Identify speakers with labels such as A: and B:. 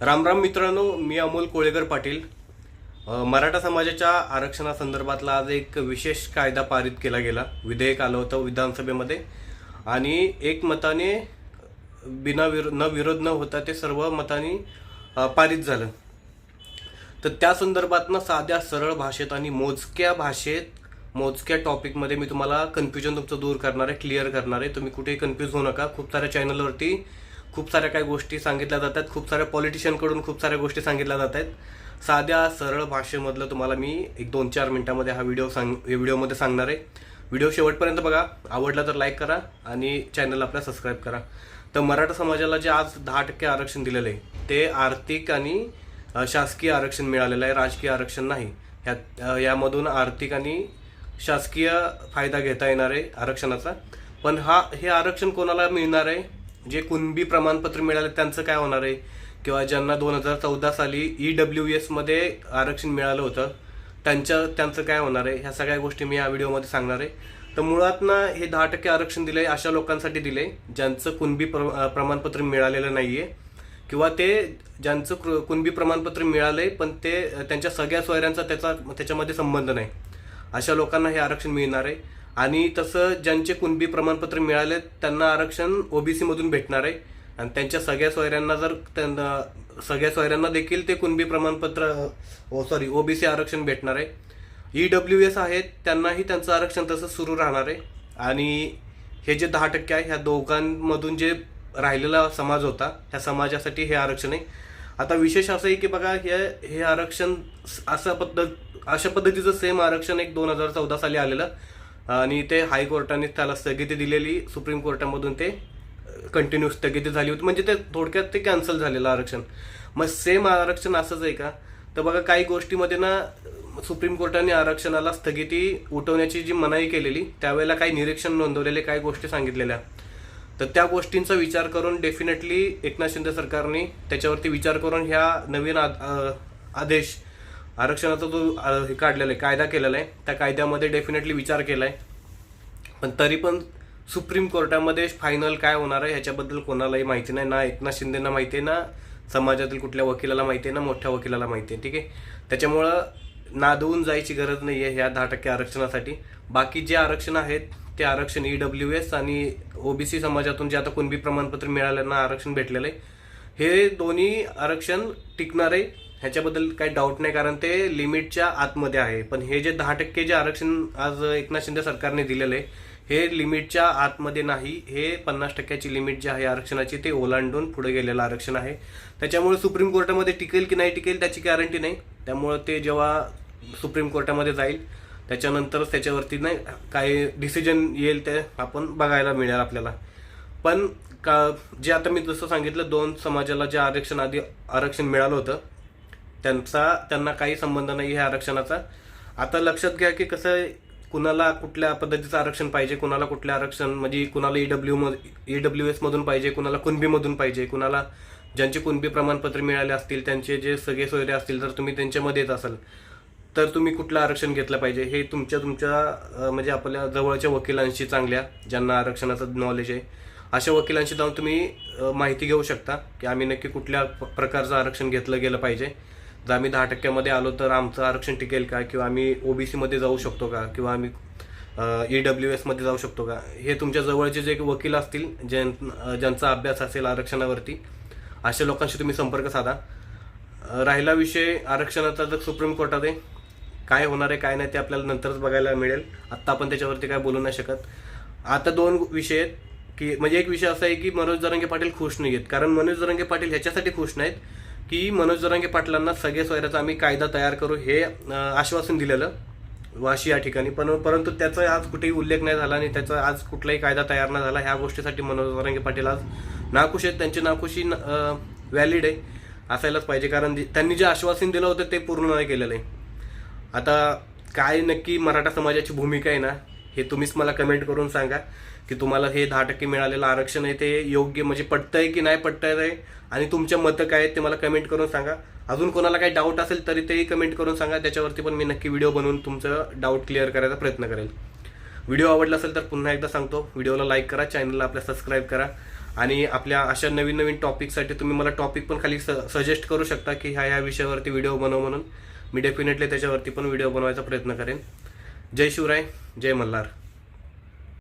A: रामराम मित्रांनो मी अमोल कोळेकर पाटील. मराठा समाजाच्या आरक्षणासंदर्भातला आज एक विशेष कायदा पारित केला गेला. विधेयक आलं होतं विधानसभेमध्ये. आणि एक मताने बिना विरो न विरोध न होता ते सर्व मतांनी पारित झालं. तर त्या संदर्भातनं साध्या सरळ भाषेत आणि मोजक्या भाषेत मोजक्या टॉपिकमध्ये मी तुम्हाला कन्फ्युजन तुमचं दूर करणार आहे क्लिअर करणार आहे. तुम्ही कुठेही कन्फ्यूज होऊ नका. खूप साऱ्या चॅनलवरती खूप साऱ्या काही गोष्टी सांगितल्या जातात. खूप साऱ्या पॉलिटिशियनकडून खूप साऱ्या गोष्टी सांगितल्या जात आहेत. साध्या सरळ भाषेमधलं तुम्हाला मी एक दोन चार मिनिटामध्ये हा व्हिडिओ सांग व्हिडिओमध्ये सांगणार आहे. व्हिडिओ शेवटपर्यंत बघा. आवडला तर लाईक करा आणि चॅनल आपल्या सबस्क्राईब करा. तर मराठा समाजाला जे आज दहा टक्के आरक्षण दिलेलं आहे ते आर्थिक आणि शासकीय आरक्षण मिळालेलं आहे. राजकीय आरक्षण नाही. ह्यात यामधून आर्थिक आणि शासकीय फायदा घेता येणार आहे आरक्षणाचा. पण हा हे आरक्षण कोणाला मिळणार आहे? जे कुणबी प्रमाणपत्र मिळाले त्यांचं काय होणार आहे? किंवा ज्यांना दोन हजार चौदा साली ई डब्ल्यू एसमध्ये आरक्षण मिळालं होतं त्यांच्या त्यांचं काय होणार आहे? ह्या सगळ्या गोष्टी मी या व्हिडिओमध्ये सांगणार आहे. तर मुळात ना हे दहा टक्के आरक्षण दिलं आहे अशा लोकांसाठी दिलं आहे ज्यांचं कुणबी प्र प्रमाणपत्र मिळालेलं नाही आहे किंवा ते ज्यांचं कृ- कुणबी प्रमाणपत्र मिळालं आहे पण ते त्यांच्या सगळ्या सोयऱ्यांचा त्याचा त्याच्यामध्ये संबंध नाही. अशा लोकांना हे आरक्षण मिळणार आहे. आणि तसं ज्यांचे कुणबी प्रमाणपत्र मिळाले त्यांना आरक्षण ओबीसीमधून भेटणार आहे. आणि त्यांच्या सगळ्या सोयऱ्यांना जर त्यांना सगळ्या सोयऱ्यांना देखील ते कुणबी प्रमाणपत्र ओ सॉरी ओबीसी आरक्षण भेटणार आहे. ई डब्ल्यू एस आहेत त्यांनाही त्यांचं आरक्षण तसं सुरू राहणार आहे. आणि हे जे दहा टक्के आहे ह्या दोघांमधून जे राहिलेला समाज होता ह्या समाजासाठी हे आरक्षण आहे. आता विशेष असं आहे की बघा हे हे आरक्षण असं पद्धत अशा पद्धतीचं सेम आरक्षण एक दोन हजार चौदा साली आलेलं. आणि ते हायकोर्टाने त्याला स्थगिती दिलेली सुप्रीम कोर्टामधून ते कंटिन्यू स्थगिती झाली होती. म्हणजे ते थोडक्यात ते कॅन्सल झालेलं आरक्षण. मग सेम आरक्षण असंच आहे का? तर बघा काही गोष्टीमध्ये ना सुप्रीम कोर्टाने आरक्षणाला स्थगिती उठवण्याची जी मनाई केलेली त्यावेळेला काही निरीक्षण नोंदवलेले काही गोष्टी सांगितलेल्या. तर त्या गोष्टींचा विचार करून डेफिनेटली एकनाथ शिंदे सरकारने त्याच्यावरती विचार करून ह्या नवीन आद- आदेश आरक्षणाचा जो हे काढलेला आहे कायदा केलेला आहे त्या कायद्यामध्ये डेफिनेटली विचार केला आहे पण तरी पण सुप्रीम कोर्टामध्ये फायनल काय होणार आहे ह्याच्याबद्दल कोणालाही माहिती नाही. ना एकनाथ शिंदेना माहिती आहे ना समाजातील कुठल्या वकिलाला माहिती आहे ना मोठ्या वकिलाला माहिती आहे ठीक आहे? त्याच्यामुळं नादवून जायची गरज नाही आहे ह्या दहा टक्के आरक्षणासाठी. बाकी जे आरक्षण आहेत ते आरक्षण ई डब्ल्यू एस आणि ओबीसी समाजातून जे आता कुणबी प्रमाणपत्र मिळाल्यांना आरक्षण भेटलेलं आहे. हे दोन्ही आरक्षण टिकणार आहे. ह्याच्याबद्दल काही डाऊट नाही कारण ते लिमिटच्या आतमध्ये आहे. पण हे जे दहा टक्के जे आरक्षण आज एकनाथ शिंदे सरकारने दिलेलं आहे हे लिमिटच्या आतमध्ये नाही हे पन्नास टक्क्याची लिमिट जी आहे आरक्षणाची ते ओलांडून पुढे गेलेलं आरक्षण आहे. त्याच्यामुळे सुप्रीम कोर्टामध्ये टिकेल की नाही टिकेल त्याची गॅरंटी नाही. त्यामुळं ते जेव्हा सुप्रीम कोर्टामध्ये जाईल त्याच्यानंतरच त्याच्यावरती नाही काही डिसिजन येईल ते आपण बघायला मिळेल आपल्याला. पण का जे आता मी जसं सांगितलं दोन समाजाला जे आरक्षण आधी आरक्षण मिळालं होतं त्यांचा त्यांना काही संबंध नाही ह्या आरक्षणाचा. आता लक्षात घ्या की कसं आहे, कुणाला कुठल्या पद्धतीचं आरक्षण पाहिजे कुणाला कुठल्या आरक्षण म्हणजे कुणाला ईडब्ल्यू ई डब्ल्यू एसमधून पाहिजे कुणाला कुणबीमधून पाहिजे कुणाला ज्यांचे कुणबी प्रमाणपत्र मिळाले असतील त्यांचे जे सगळे सोयरे असतील तर तुम्ही त्यांच्यामध्ये येत असाल. तर तुम्ही कुठलं आरक्षण घेतलं पाहिजे? हे तुमच्या तुमच्या म्हणजे आपल्या जवळच्या वकिलांशी चांगल्या ज्यांना आरक्षणाचं नॉलेज आहे. अशा वकिलांशी जाऊन तुम्ही माहिती घेऊ शकता की आम्ही नक्की कुठल्या प्रकारचं आरक्षण घेतलं गेलं पाहिजे. जर आम्ही दहा टक्क्यामध्ये आलो तर आमचं आरक्षण टिकेल का? किंवा आम्ही ओबीसीमध्ये जाऊ शकतो का? किंवा आम्ही ई डब्ल्यू एसमध्ये जाऊ शकतो का? हे तुमच्या जवळचे जे वकील असतील ज्यां ज्यांचा अभ्यास असेल आरक्षणावरती अशा लोकांशी तुम्ही संपर्क साधा. राहिला विषय आरक्षणाचा जर सुप्रीम कोर्टात आहे. काय होणार आहे काय नाही ते आपल्याला नंतरच बघायला मिळेल. आत्ता आपण त्याच्यावरती काय बोलू नाही शकत. आता दोन विषय आहेत की म्हणजे एक विषय असा आहे की मनोज जरंगे पाटील खुश नाही आहेत कारण मनोज जरंगे पाटील ह्याच्यासाठी खुश नाहीत की मनोज जरांगे पाटलांना सगळे सोयऱ्याचा आम्ही कायदा तयार करू हे आश्वासन दिलेलं वाशी या ठिकाणी. पण परंतु त्याचा आज कुठेही उल्लेख नाही झाला आणि त्याचा आज कुठलाही कायदा तयार नाही झाला ह्या गोष्टीसाठी मनोज जरांगे पाटील आज नाखुश आहेत. त्यांची नाखुशी व्हॅलिड आहे असायलाच पाहिजे. कारण त्यांनी जे आश्वासन दिलं होतं ते पूर्ण नाही केलेलं आहे. आता काय नक्की मराठा समाजाची भूमिका आहे ना हे तुम्हीच मला कमेंट करून सांगा की तुम्हाला हे दहा टक्के मिळालेलं आरक्षण आहे ते योग्य म्हणजे पटतंय की नाही पटतंय? आहे आणि तुमच्या मतं काय आहेत ते मला कमेंट करून सांगा. अजून कोणाला काही डाऊट असेल तरी तेही कमेंट करून सांगा. त्याच्यावरती पण मी नक्की व्हिडिओ बनवून तुमचं डाऊट क्लिअर करायचा प्रयत्न करेल. व्हिडिओ आवडला असेल तर पुन्हा एकदा सांगतो. व्हिडिओला लाईक करा चॅनलला आपल्या सबस्क्राईब करा. आणि आपल्या अशा नवीन नवीन टॉपिकसाठी तुम्ही मला टॉपिक पण खाली स सजेस्ट करू शकता की ह्या ह्या विषयावरती व्हिडिओ बनव म्हणून. मी डेफिनेटली त्याच्यावरती पण व्हिडिओ बनवायचा प्रयत्न करेन. जय शिवराय जय मल्हार.